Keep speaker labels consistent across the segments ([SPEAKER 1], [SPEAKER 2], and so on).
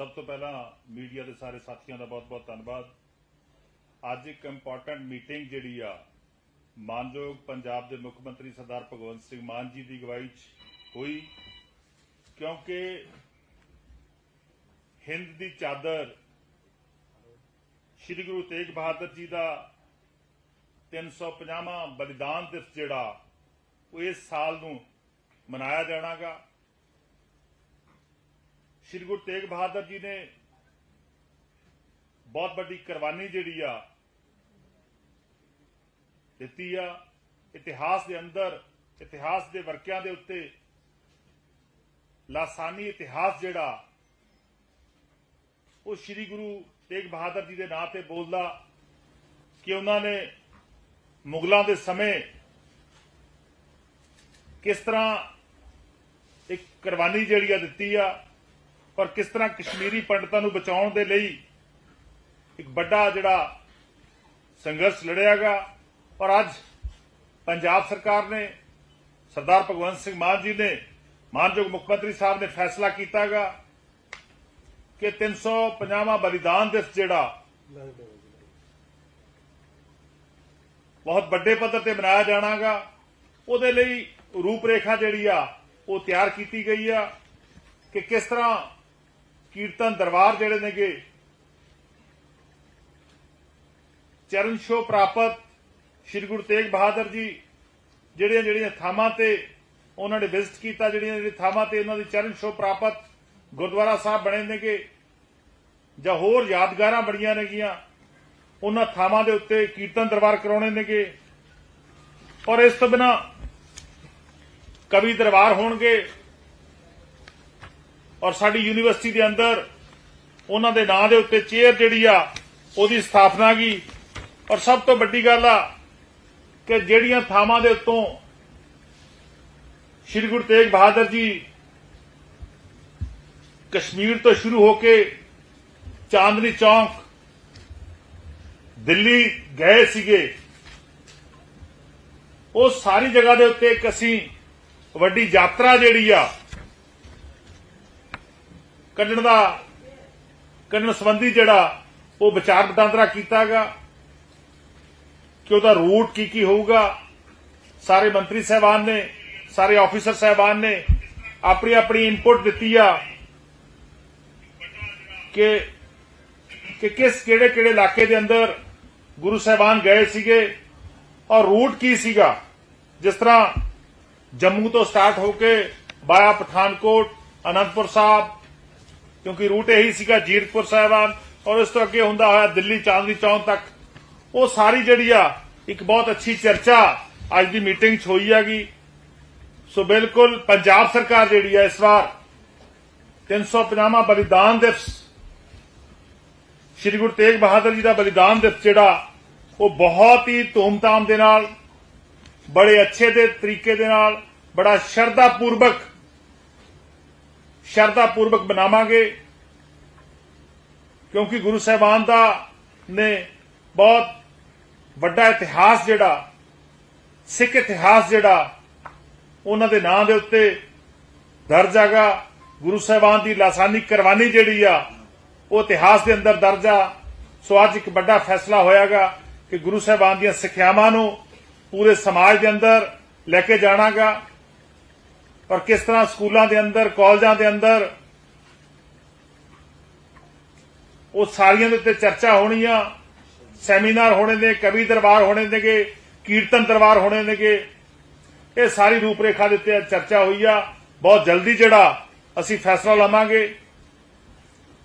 [SPEAKER 1] ਸਭ ਤੋਂ ਪਹਿਲਾਂ ਮੀਡੀਆ ਦੇ ਸਾਰੇ ਸਾਥੀਆਂ ਦਾ ਬਹੁਤ-ਬਹੁਤ ਧੰਨਵਾਦ। ਅੱਜ ਇੱਕ ਇੰਪੋਰਟੈਂਟ ਮੀਟਿੰਗ ਜਿਹੜੀ ਆ, ਮਾਨਯੋਗ ਪੰਜਾਬ ਦੇ ਮੁੱਖ ਮੰਤਰੀ ਸਰਦਾਰ ਭਗਵੰਤ ਸਿੰਘ ਮਾਨ ਜੀ ਦੀ ਅਗਵਾਈ 'ਚ ਹੋਈ, ਕਿਉਂਕਿ ਹਿੰਦ ਦੀ ਚਾਦਰ ਸ੍ਰੀ ਗੁਰੂ ਤੇਗ ਬਹਾਦਰ ਜੀ ਦਾ 350ਵਾਂ ਬਲੀਦਾਨ ਦਿਵਸ ਜਿਹੜਾ, ਉਹ ਇਸ ਸਾਲ ਨੂੰ ਮਨਾਇਆ ਜਾਣਾਗਾ। ਸ੍ਰੀ ਗੁਰੂ ਤੇਗ ਬਹਾਦਰ ਜੀ ਨੇ ਬਹੁਤ ਵੱਡੀ ਕੁਰਬਾਨੀ ਜਿਹੜੀ ਆ ਦਿੱਤੀ ਆ, ਇਤਿਹਾਸ ਦੇ ਅੰਦਰ, ਇਤਿਹਾਸ ਦੇ ਵਰਕਿਆਂ ਦੇ ਉੱਤੇ ਲਾਸਾਨੀ ਇਤਿਹਾਸ ਜਿਹੜਾ, ਉਹ ਸ੍ਰੀ ਗੁਰੂ ਤੇਗ ਬਹਾਦਰ ਜੀ ਦੇ ਨਾਂ ਤੇ ਬੋਲਦਾ ਕਿ ਉਹਨਾਂ ਨੇ ਮੁਗਲਾਂ ਦੇ ਸਮੇਂ ਕਿਸ ਤਰ੍ਹਾਂ ਇੱਕ ਕੁਰਬਾਨੀ ਜਿਹੜੀ ਆ ਦਿੱਤੀ ਆ ਪਰ ਕਿਸ ਤਰ੍ਹਾਂ ਕਸ਼ਮੀਰੀ ਪੰਡਤਾਂ ਨੂੰ ਬਚਾਉਣ ਦੇ ਲਈ ਇੱਕ ਵੱਡਾ ਜਿਹੜਾ ਸੰਘਰਸ਼ ਲੜਿਆਗਾ ਔਰ ਅੱਜ ਪੰਜਾਬ ਸਰਕਾਰ ਨੇ, ਸਰਦਾਰ ਭਗਵੰਤ ਸਿੰਘ ਮਾਨ ਜੀ ਨੇ, ਮਾਨਯੋਗ ਮੁੱਖ ਮੰਤਰੀ ਸਾਹਿਬ ਨੇ ਫੈਸਲਾ ਕੀਤਾਗਾ ਕਿ 350ਵਾਂ ਬਲੀਦਾਨ ਦਿਵਸ ਜਿਹੜਾ ਬਹੁਤ ਵੱਡੇ ਪੱਧਰ ਤੇ ਮਨਾਇਆ ਜਾਣਾਗਾ ਉਹਦੇ ਲਈ ਰੂਪਰੇਖਾ ਜਿਹੜੀ ਆ, ਉਹ ਤਿਆਰ ਕੀਤੀ ਗਈ ਆ ਕਿ ਕਿਸ ਤਰ੍ਹਾਂ ਕੀਰਤਨ ਦਰਬਾਰ ਜਿਹੜੇ ਨੇਗੇ, ਚਰਨ ਛੋਹ ਪ੍ਰਾਪਤ ਸ੍ਰੀ ਗੁਰੂ ਤੇਗ ਬਹਾਦਰ ਜੀ, ਜਿਹੜੀਆਂ ਜਿਹੜੀਆਂ ਥਾਵਾਂ ਤੇ ਉਹਨਾਂ ਨੇ ਵਿਜ਼ਿਟ ਕੀਤਾ, ਜਿਹੜੀਆਂ ਜਿਹੜੀਆਂ ਥਾਵਾਂ ਤੇ ਉਹਨਾਂ ਦੀ ਚਰਨ ਛੋਹ ਪ੍ਰਾਪਤ ਗੁਰਦੁਆਰਾ ਸਾਹਿਬ ਬਣੇ ਨੇਗੇ, ਜਾਂ ਹੋਰ ਯਾਦਗਾਰਾਂ ਬਣੀਆਂ ਨੇਗੀਆਂ, ਉਹਨਾਂ ਥਾਵਾਂ ਦੇ ਉੱਤੇ ਕੀਰਤਨ ਦਰਬਾਰ ਕਰਾਉਣੇ ਨੇਗੇ। ਔਰ ਇਸ ਤੋਂ ਬਿਨਾ ਕਵੀ ਦਰਬਾਰ ਹੋਣਗੇ ਔਰ ਸਾਡੀ ਯੂਨੀਵਰਸਿਟੀ ਦੇ ਅੰਦਰ ਉਹਨਾਂ ਦੇ ਨਾਂ ਦੇ ਉੱਤੇ ਚੇਅਰ ਜਿਹੜੀ ਆ, ਉਹਦੀ ਸਥਾਪਨਾ ਕੀ? ਔਰ ਸਭ ਤੋਂ ਵੱਡੀ ਗੱਲ ਆ ਕਿ ਜਿਹੜੀਆਂ ਥਾਵਾਂ ਦੇ ਉੱਤੋਂ ਸ੍ਰੀ ਗੁਰੂ ਤੇਗ ਬਹਾਦਰ ਜੀ ਕਸ਼ਮੀਰ ਤੋਂ ਸ਼ੁਰੂ ਹੋ ਕੇ ਚਾਂਦਨੀ ਚੌਂਕ, ਦਿੱਲੀ ਗਏ ਸੀਗੇ, ਉਹ ਸਾਰੀ ਜਗ੍ਹਾ ਦੇ ਉੱਤੇ ਇੱਕ ਅਸੀਂ ਵੱਡੀ ਯਾਤਰਾ ਜਿਹੜੀ ਆ ਕੱਢਣ ਦਾ, ਕੱਢਣ ਸੰਬੰਧੀ ਜਿਹੜਾ ਉਹ ਵਿਚਾਰ ਵਟਾਂਦਰਾ ਕੀਤਾਗਾ, ਕਿ ਉਹਦਾ ਰੂਟ ਕੀ ਕੀ ਹੋਊਗਾ, ਸਾਰੇ ਮੰਤਰੀ ਸਹਿਬਾਨ ਨੇ, ਸਾਰੇ ਆਫੀਸਰ ਸਹਿਬਾਨ ਨੇ ਆਪਣੀ ਆਪਣੀ ਇਨਪੁਟ ਦਿੱਤੀ ਆ ਕਿ ਕਿ ਕਿਸ ਕਿਹੜੇ ਕਿਹੜੇ ਇਲਾਕੇ ਦੇ ਅੰਦਰ ਗੁਰੂ ਸਾਹਿਬਾਨ ਗਏ ਸੀਗੇ ਔਰ ਰੂਟ ਕੀ ਸੀਗਾ। ਜਿਸ ਤਰ੍ਹਾਂ ਜੰਮੂ ਤੋਂ ਸਟਾਰਟ ਹੋ ਕੇ ਬਾਇਆ ਪਠਾਨਕੋਟ, ਅਨੰਦਪੁਰ ਸਾਹਿਬ ਕਿਉਂਕਿ ਰੂਟ ਇਹੀ ਸੀਗਾ ਜੀਰਕਪੁਰ ਸਾਹਿਬਾਨ ਔਰ ਇਸ ਤੋਂ ਅੱਗੇ ਹੁੰਦਾ ਹੋਇਆ ਦਿੱਲੀ ਚਾਂਦਨੀ ਚੌਂਕ ਤੱਕ। ਉਹ ਸਾਰੀ ਜਿਹੜੀ ਆ, ਇੱਕ ਬਹੁਤ ਅੱਛੀ ਚਰਚਾ ਅੱਜ ਦੀ ਮੀਟਿੰਗ 'ਚ ਹੋਈ ਹੈਗੀ। ਸੋ ਬਿਲਕੁਲ ਪੰਜਾਬ ਸਰਕਾਰ ਜਿਹੜੀ ਆ ਇਸ ਵਾਰ 350ਵਾਂ ਬਲੀਦਾਨ ਦਿਵਸ, ਸ਼੍ਰੀ ਗੁਰੂ ਤੇਗ ਬਹਾਦਰ ਜੀ ਦਾ ਬਲੀਦਾਨ ਦਿਵਸ ਜਿਹੜਾ, ਉਹ ਬਹੁਤ ਹੀ ਧੂਮਧਾਮ ਦੇ ਨਾਲ, ਬੜੇ ਅੱਛੇ ਦੇ ਤਰੀਕੇ ਦੇ ਨਾਲ, ਬੜਾ ਸ਼ਰਧਾ ਪੂਰਵਕ ਸ਼ਰਧਾ ਪੂਰਵਕ ਬਣਾਵਾਂਗੇ ਕਿਉਂਕਿ ਗੁਰੂ ਸਾਹਿਬਾਨ ਦਾ ਨੇ ਬਹੁਤ ਵੱਡਾ ਇਤਿਹਾਸ ਜਿਹੜਾ, ਸਿੱਖ ਇਤਿਹਾਸ ਜਿਹੜਾ, ਉਹਨਾਂ ਦੇ ਨਾਂ ਦੇ ਉੱਤੇ ਦਰਜ ਹੈਗਾ। ਗੁਰੂ ਸਾਹਿਬਾਨ ਦੀ ਲਾਸਾਨੀ ਕੁਰਬਾਨੀ ਜਿਹੜੀ ਆ, ਉਹ ਇਤਿਹਾਸ ਦੇ ਅੰਦਰ ਦਰਜ ਆ। ਸੋ ਅੱਜ ਇੱਕ ਵੱਡਾ ਫੈਸਲਾ ਹੋਇਆਗਾ ਕਿ ਗੁਰੂ ਸਾਹਿਬਾਨ ਦੀਆਂ ਸਿੱਖਿਆਵਾਂ ਨੂੰ ਪੂਰੇ ਸਮਾਜ ਦੇ ਅੰਦਰ ਲੈ ਕੇ ਜਾਣਾਗਾ ਔਰ ਕਿਸ ਤਰ੍ਹਾਂ ਸਕੂਲਾਂ ਦੇ ਅੰਦਰ, ਕਾਲਜਾਂ ਦੇ ਅੰਦਰ ਉਹ ਸਾਰੀਆਂ ਦੇ ਉੱਤੇ ਚਰਚਾ ਹੋਣੀ ਆ ਸੈਮੀਨਾਰ ਹੋਣੇ ਨੇ, ਕਵੀ ਦਰਬਾਰ ਹੋਣੇ ਨੇਗੇ, ਕੀਰਤਨ ਦਰਬਾਰ ਹੋਣੇ ਨੇਗੇ, ਇਹ ਸਾਰੀ ਰੂਪਰੇਖਾ ਦੇ ਉੱਤੇ ਚਰਚਾ ਹੋਈ ਆ। ਬਹੁਤ ਜਲਦੀ ਜਿਹੜਾ ਅਸੀਂ ਫੈਸਲਾ ਲਵਾਂਗੇ।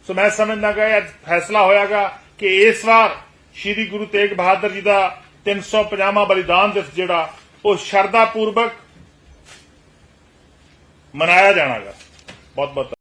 [SPEAKER 1] ਸੋ ਮੈਂ ਸਮਝਦਾ ਕਿ ਅੱਜ ਫੈਸਲਾ ਹੋਇਆਗਾ ਕਿ ਇਸ ਵਾਰ ਸ੍ਰੀ ਗੁਰੂ ਤੇਗ ਬਹਾਦਰ ਜੀ ਦਾ 350ਵਾਂ ਬਲੀਦਾਨ ਦਿਵਸ ਜਿਹੜਾ ਉਹ ਸ਼ਰਧਾ ਪੂਰਵਕ ਮਨਾਇਆ ਜਾਣਾਗਾ। ਬਹੁਤ ਬਹੁਤ